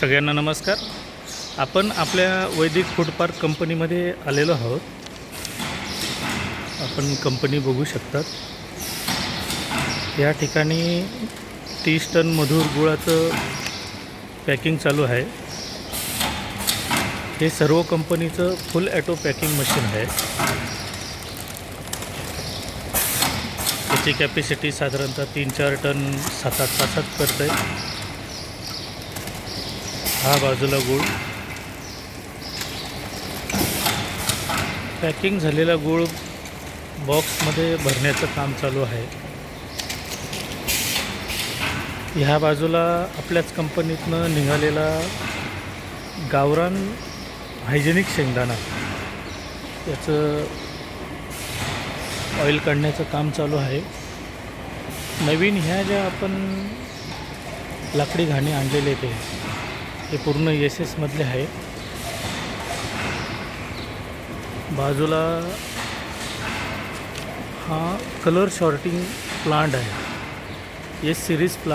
सगळ्यांना नमस्कार. आपण आपल्या वैदिक फूड पार्क कंपनीमध्ये आलेलो आहोत. आपण कंपनी बघू शकतात. या ठिकाणी तीस टन मधुर गुळाचं पॅकिंग चालू आहे. हे सर्व कंपनीचं फुल ॲटो पॅकिंग मशीन आहे. त्याची कॅपॅसिटी साधारणतः तीन चार टन सात आठ तासात करतं आहे हा बाजूला गूळ. पॅकिंग झालेला गूळ बॉक्समध्ये भरण्याचं काम चालू आहे. ह्या बाजूला आपल्याच कंपनीतनं निघालेला गावरान हायजेनिक शेंगदाणा. याचं ऑइल काढण्याचं काम चालू आहे. नवीन ह्या ज्या आपण लाकडी घाणी आणलेले ते हे पूर्ण एस एसमधले आहे बाजूला हा कलर शॉर्टिंग प्लांट आहे एस सिरीज प्लांट